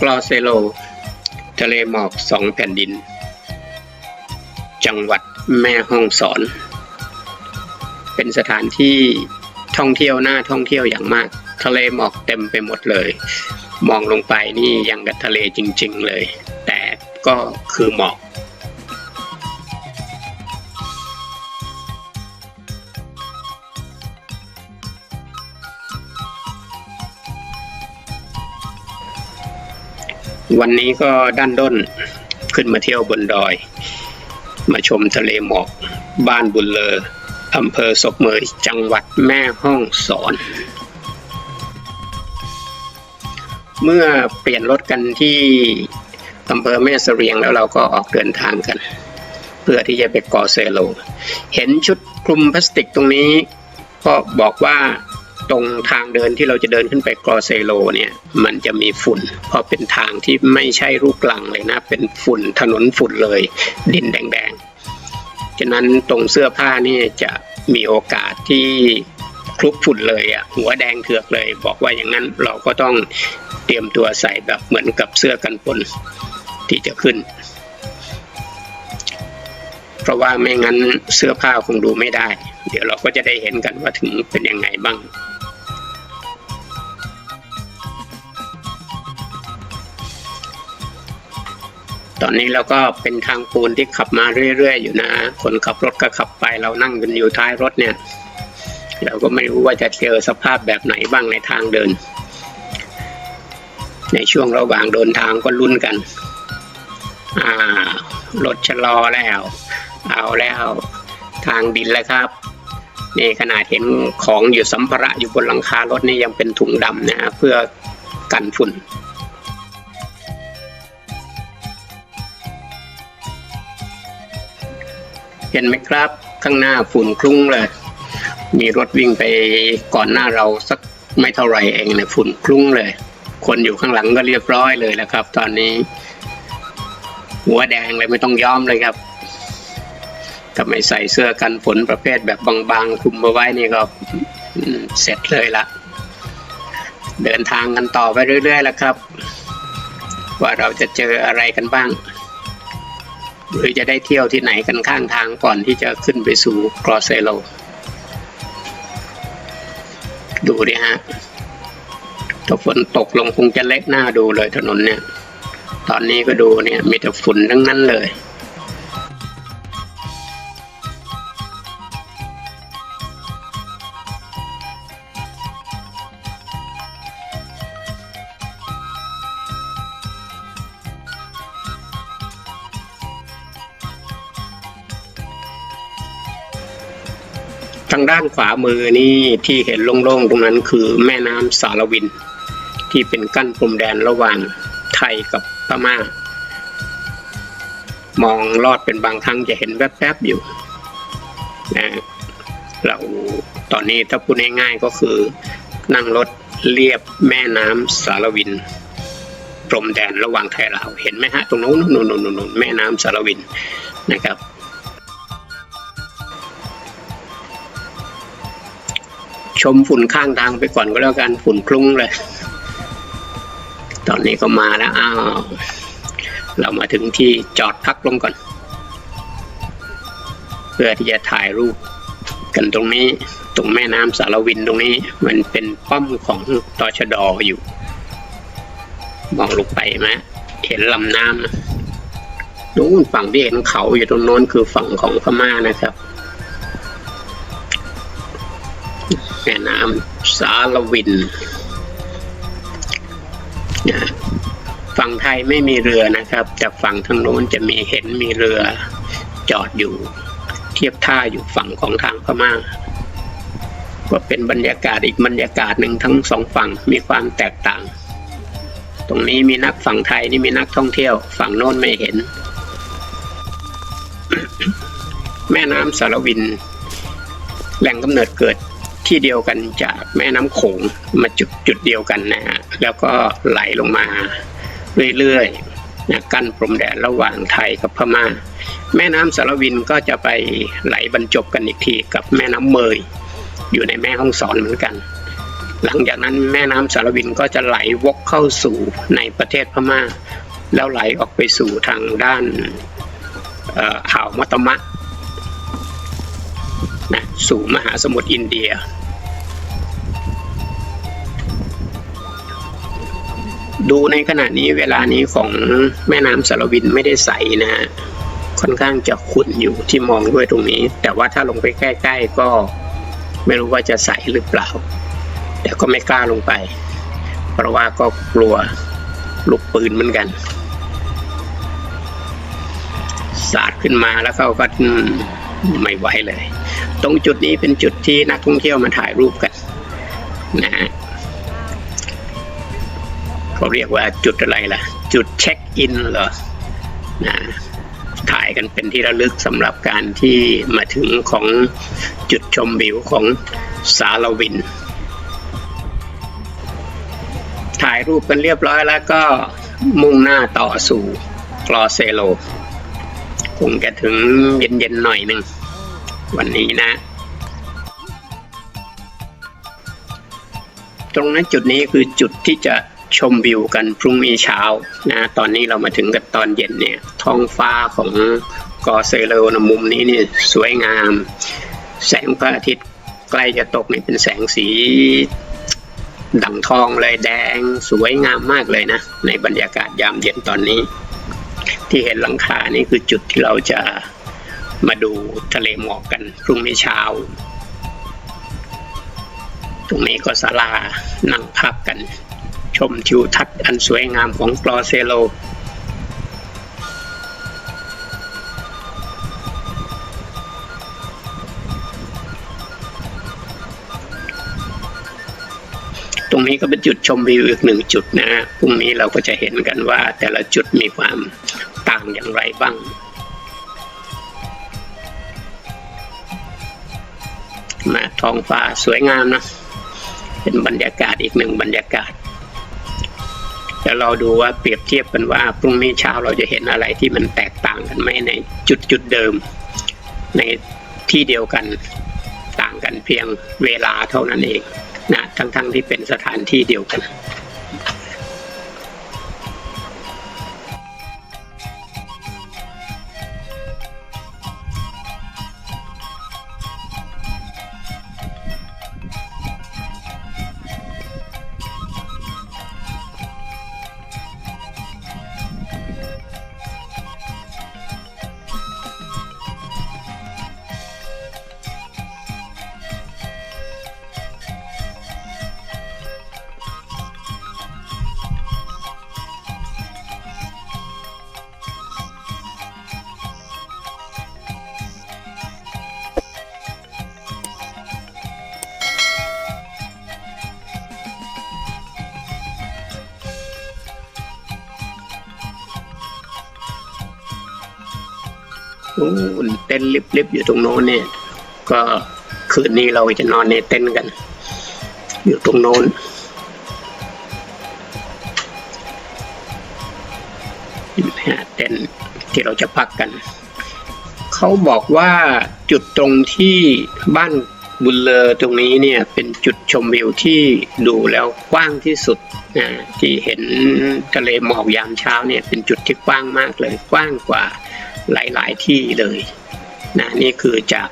กลอเซโล ทะเลหมอกสองแผ่นดิน จังหวัดแม่ฮ่องสอน เป็นสถานที่ท่องเที่ยวน่าท่องเที่ยวอย่างมาก ทะเลหมอกเต็มไปหมดเลย มองลงไปนี่ยังกับทะเลจริง ๆเลย แต่ก็คือหมอก วันนี้ก็ด้านด้นขึ้นมาเที่ยวบนดอย มาชมทะเลหมอก บ้านบุญเลออำเภอศพเมยจังหวัดแม่ฮ่องสอน เมื่อเปลี่ยนรถกันที่อำเภอแม่เสรียงแล้วเราก็ออกเดินทางกัน เพื่อที่จะไปเกาะเซโล เห็นชุดคลุมพลาสติกตรงนี้ ก็บอกว่า ตรงทางเดินที่เราจะเดินขึ้นไปกรอเซโลเนี่ยมันจะมีฝุ่นเพราะเป็นทางที่ไม่ใช่ลูกลังเลยนะ เป็นฝุ่นถนนฝุ่นเลย ดินแดงๆฉะนั้นตรงเสื้อผ้านี่จะมีโอกาสที่คลุกฝุ่นเลยอะหัวแดงเถือกเลย บอกว่าอย่างนั้นเราก็ต้องเตรียมตัวใส่แบบเหมือนกับเสื้อกันฝนที่จะขึ้น เพราะว่าไม่งั้นเสื้อผ้าคงดูไม่ได้ เดี๋ยวเราก็จะได้เห็นกันว่าถึงเป็นยังไงบ้าง ตอนนี้เราก็เป็นทางปูนที่ขับมาเรื่อยๆ อยู่นะ คนขับรถก็ขับไปเรานั่งกันอยู่ท้ายรถเนี่ย เราก็ไม่รู้ว่าจะเจอสภาพแบบไหนบ้างในทางเดิน ในช่วงระหว่างเดินทางก็ลุ้นกัน อ่ารถชะลอแล้ว เอาแล้วทางดินแล้วครับนี่ขนาดเห็นของอยู่สัมภาระอยู่บนหลังคารถนี่ยังเป็นถุงดำนะฮะเพื่อกันฝุ่น เห็นไหมครับ ข้างหน้าฝุ่นคลุ้งเลย มีรถวิ่งไปก่อนหน้าเราสักไม่เท่าไหร่เองเนี่ยฝุ่นคลุ้งเลย คนอยู่ข้างหลังก็เรียบร้อยเลยแล้วครับ ตอนนี้ หัวแดงเลยไม่ต้องย้อมเลยครับถ้าไม่ใส่เสื้อกันฝนประเภทแบบบางๆคลุมมาไว้นี่ก็เสร็จเลยละเดินทางกันต่อไปเรื่อยๆแล้วครับ ว่าเราจะเจออะไรกันบ้าง หรือจะได้เที่ยวที่ไหนกันข้างทางก่อนที่จะขึ้นไปสู่กรอเซโล ดูดิฮะถ้าฝนตกลงคงจะเละหน้าดูเลยถนนเนี่ย ตอนนี้ก็ดูเนี่ยมีแต่ฝุ่นทั้งนั้นเลยางด้านขวามือนี่ที่เห็นโล่งๆตรงนั้นคือแม่น้ำสารวิน ที่เป็นกั้นพรมแดนระหว่างไทยกับพม่า มองลอดเป็นบางครั้งจะเห็นแวบๆอยู่นะเราตอนนี้ถ้าพูดง่ายๆก็คือนั่งรถเลียบแม่น้ำสารวินพรมแดนระหว่างไทยลาวเห็นไหมฮะตรงโน้นนู่นนู่นนู่นแม่น้ำสารวินนะครับ ชมฝุ่นข้างทางไปก่อนก็แล้วกันฝุ่นคลุ้งเลย ตอนนี้ก็มาแล้วอ้าวเรามาถึงที่จอดพักลงก่อน เพื่อที่จะถ่ายรูปกันตรงนี้ตรงแม่น้ำสารวินตรงนี้ มันเป็นป้อมของตอชดอยู่มองลงไปไหมเห็นลำน้ำนะนู้นฝั่งที่เห็นเขาอยู่ตรงโน้นคือฝั่งของพม่านะครับ แม่น้ำสารวินนะฝั่งไทยไม่มีเรือนะครับ แต่ฝั่งทางโน้นจะมีเห็นมีเรือจอดอยู่ เทียบท่าอยู่ฝั่งของทางพม่าก็เป็นบรรยากาศอีกบรรยากาศหนึ่งทั้งสองฝั่งมีความแตกต่าง ตรงนี้มีนักฝั่งไทยนี่มีนักท่องเที่ยว ฝั่งโน้นไม่เห็น แม่น้ำสารวิน แหล่งกำเนิดเกิด ที่เดียวกันจากแม่น้ำโขงมาจุดจุดเดียวกันนะฮะแล้วก็ไหลลงมาเรื่อยๆนะกั้นพรมแดนระหว่างไทยกับพม่า แม่น้ำสารวินก็จะไปไหลบรรจบกันอีกทีกับแม่น้ำเมย อยู่ในแม่ห้องสอนเหมือนกัน หลังจากนั้นแม่น้ำสารวินก็จะไหลวกเข้าสู่ในประเทศพม่า แล้วไหลออกไปสู่ทางด้านเอ่ออ่าวมัตมะนะสู่มหาสมุทรอินเดีย ดูในขณะนี้เวลานี้ของแม่น้ำสารวินไม่ได้ใสนะฮะค่อนข้างจะขุ่นอยู่ที่มองด้วยตรงนี้ แต่ว่าถ้าลงไปใกล้ ๆ ก็ไม่รู้ว่าจะใสหรือเปล่า แต่ก็ไม่กล้าลงไป เพราะว่าก็กลัวลูกปืนเหมือนกัน สาดขึ้นมาแล้วเขาก็ไม่ไหวเลย ตรงจุดนี้เป็นจุดที่นักท่องเที่ยวมาถ่ายรูปกันนะฮะ เขาเรียกว่าจุดอะไรล่ะ จุดเช็คอินเหรอนะถ่ายกันเป็นที่ระลึกสำหรับการที่มาถึงของจุดชมวิวของสารวิน ถ่ายรูปกันเรียบร้อยแล้วก็มุ่งหน้าต่อสู่กลอเซโล คงจะถึงเย็นๆหน่อยหนึ่ง วันนี้นะ ตรงนั้นจุดนี้คือจุดที่จะ ชมวิวกันพรุ่งนี้เช้านะ ตอนนี้เรามาถึงกันตอนเย็นเนี่ย ท้องฟ้าของกอเซโลนะมุมนี้นี่สวยงาม แสงพระอาทิตย์ใกล้จะตกนี่เป็นแสงสีดังทองเลยแดงสวยงามมากเลยนะ ในบรรยากาศยามเย็นตอนนี้ ที่เห็นหลังคานี่คือจุดที่เราจะมาดูทะเลหมอกกันพรุ่งนี้เช้า ตรงนี้ก็ศาลานั่งพักกัน ชมทิวทัศน์อันสวยงามของกลอเซโลตรงนี้ก็เป็นจุดชมวิวอีกหนึ่งจุดนะฮะ พรุ่งนี้เราก็จะเห็นกันว่าแต่ละจุดมีความต่างอย่างไรบ้าง มาท้องฟ้าสวยงามนะ เป็นบรรยากาศอีกหนึ่งบรรยากาศ แต่เราดูว่าเปรียบเทียบกันว่าพรุ่งนี้เช้าเราจะเห็นอะไรที่มันแตกต่างกันไหมในจุดจุดเดิม ในที่เดียวกันต่างกันเพียงเวลาเท่านั้นเองนะทั้งๆทที่เป็นสถานที่เดียวกัน นู่นเต็นลิบๆอยู่ตรงโน้นเนี่ย ก็คืนนี้เราจะนอนในเต็นกัน อยู่ตรงโน้นเห็นไหมเต็นที่เราจะพักกัน เขาบอกว่าจุดตรงที่บ้านบุญเลอตรงนี้เนี่ยเป็นจุดชมวิวที่ดูแล้วกว้างที่สุดนะที่เห็นทะเลหมอกยามเช้าเนี่ยเป็นจุดที่กว้างมากเลยกว้างกว่า หลาย ๆ ที่เลยนะนี่คือจาก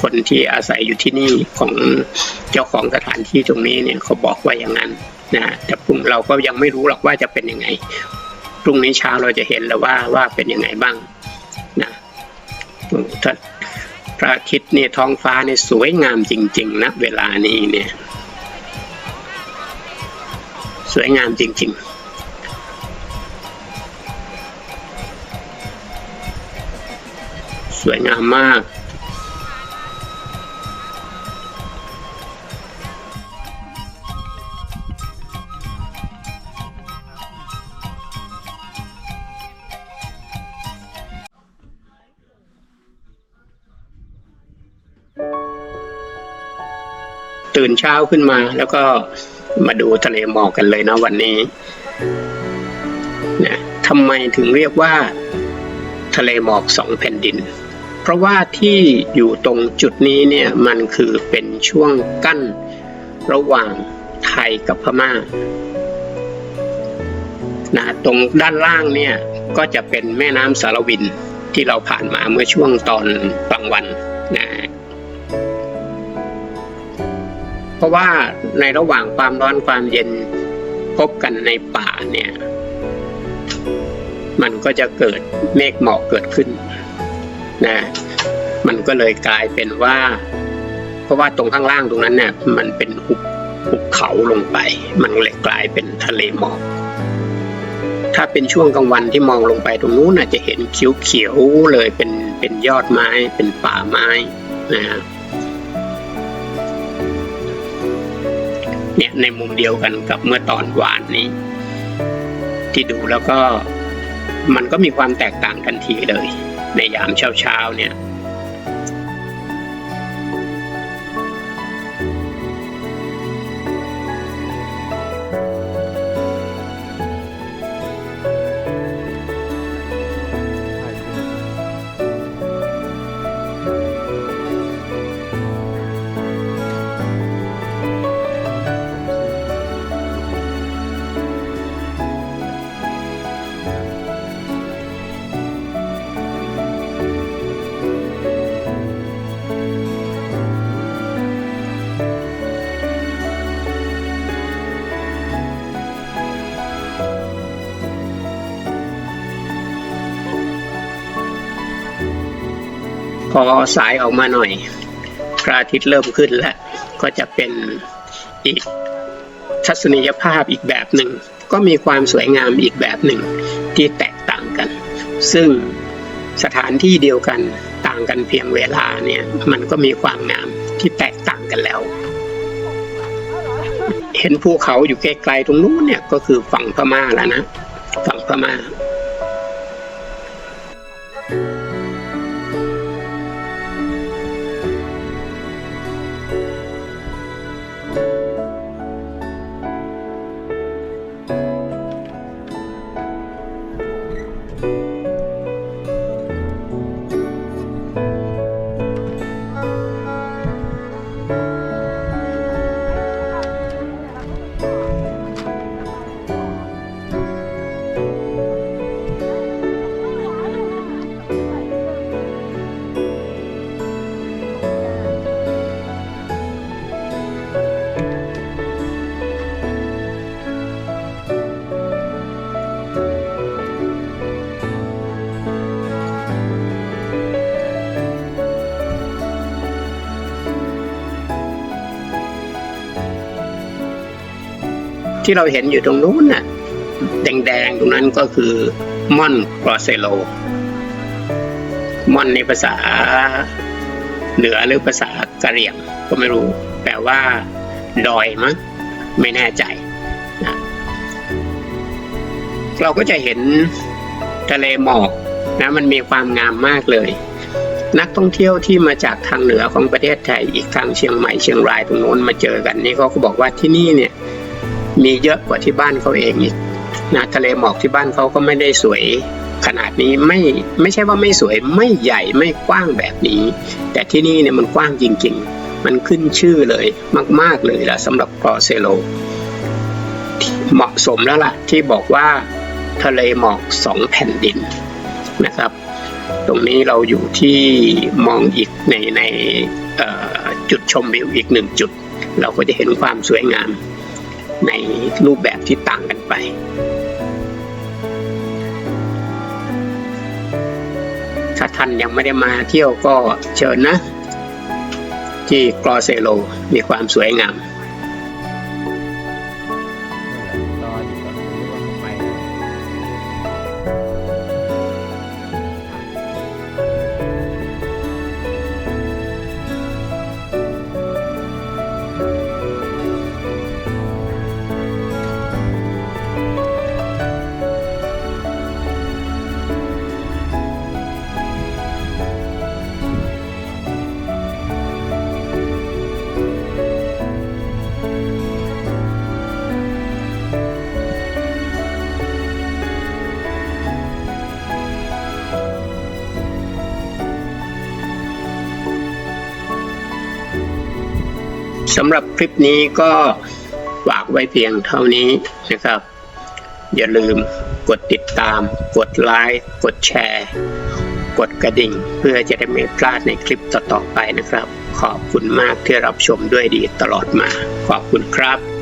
คนที่อาศัยอยู่ที่นี่ของเจ้าของสถานที่ตรงนี้เนี่ยเขาบอกว่าอย่างนั้นนะแต่พรุ่งเราก็ยังไม่รู้หรอกว่าจะเป็นยังไงพรุ่งนี้เช้าเราจะเห็นแล้วว่าว่าเป็นยังไงบ้างนะถ้าพระอาทิตย์เนี่ยท้องฟ้าเนี่ยสวยงามจริง ๆนะเวลานี้เนี่ย สวยงามจริง ๆ วยงามมาก ตื่นเช้าขึ้นมาแล้วก็มาดูทะเลหมอกกันเลยนะวันนี้นะทำไมถึงเรียกว่า ทะเลหมอกสองแผ่นดิน ราะว่าที่อยู่ตรงจุดนี้เนี่ยมันคือเป็นช่วงกั้นระหว่างไทยกับพม่านะตรงด้านล่างเนี่ยก็จะเป็นแม่น้ำสารวินที่เราผ่านมาเมื่อช่วงตอนกลางวันนะเพราะว่าในระหว่างความร้อนความเย็นพบกันในป่าเนี่ย มันก็จะเกิดเมฆหมอกเกิดขึ้น นะ มันก็เลยกลายเป็นว่า เพราะว่าตรงข้างล่างตรงนั้นเนี่ยมันเป็นหุบหุบเขาลงไป มันเลยกลายเป็นทะเลหมอกถ้าเป็นช่วงกลางวันที่มองลงไปตรงนู้นน่ะจะเห็นเขียวๆเลยเป็นเป็นยอดไม้เป็นป่าไม้นะฮะเนี่ยในมุมเดียวกันกับเมื่อตอนหวานนี้ ที่ดูแล้วก็มันก็มีความแตกต่างทันทีเลย ในยามเช้าๆเนี่ย พอสายออกมาหน่อยพระอาทิตย์เริ่มขึ้นแล้ว ก็จะเป็นอีกทัศนียภาพอีกแบบหนึ่ง ก็มีความสวยงามอีกแบบหนึ่งที่แตกต่างกัน ซึ่งสถานที่เดียวกันต่างกันเพียงเวลาเนี่ยมันก็มีความงามที่แตกต่างกันแล้ว เห็นภูเขาอยู่ไกลๆตรงนู้นเนี่ยก็คือฝั่งพม่าแล้วนะ ฝั่งพม่า ที่เราเห็นอยู่ตรงนู้นน่ะแดงๆตรงนั้นก็คือม่อนกรอเซโลม่อนในภาษาเหนือหรือภาษากะเหรี่ยงก็ไม่รู้ แปลว่า ดอยมั้งไม่แน่ใจนะเราก็จะเห็นทะเลหมอกนะมันมีความงามมากเลย นักท่องเที่ยวที่มาจากทางเหนือของประเทศไทยอีกทางเชียงใหม่เชียงรายตรงโน้นมาเจอกันนี่เขาก็บอกว่าที่นี่เนี่ย มีเยอะกว่าที่บ้านเขาเองอีกนะทะเลหมอกที่บ้านเขาก็ไม่ได้สวยขนาดนี้ไม่ไม่ใช่ว่าไม่สวยไม่ใหญ่ไม่กว้างแบบนี้ แต่ที่นี่เนี่ยมันกว้างจริงๆ มันขึ้นชื่อเลยมาก ๆเลยละสำหรับกอเซโลเหมาะสมแล้วล่ะ ที่บอกว่าทะเลหมอกสองแผ่นดินนะครับ ตรงนี้เราอยู่ที่มองอีกในในจุดชมวิวอีกหนึ่งจุด เราก็จะเห็นความสวยงาม ในรูปแบบที่ต่างกันไป ถ้าท่านยังไม่ได้มาเที่ยวก็เชิญนะ ที่กรอเซโลมีความสวยงาม สำหรับคลิปนี้ก็ฝากไว้เพียงเท่านี้นะครับ อย่าลืมกดติดตาม กดไลค์ กดแชร์ กดกระดิ่ง เพื่อจะได้ไม่พลาดในคลิปต่อๆไปนะครับ ขอบคุณมากที่รับชมด้วยดีตลอดมา ขอบคุณครับ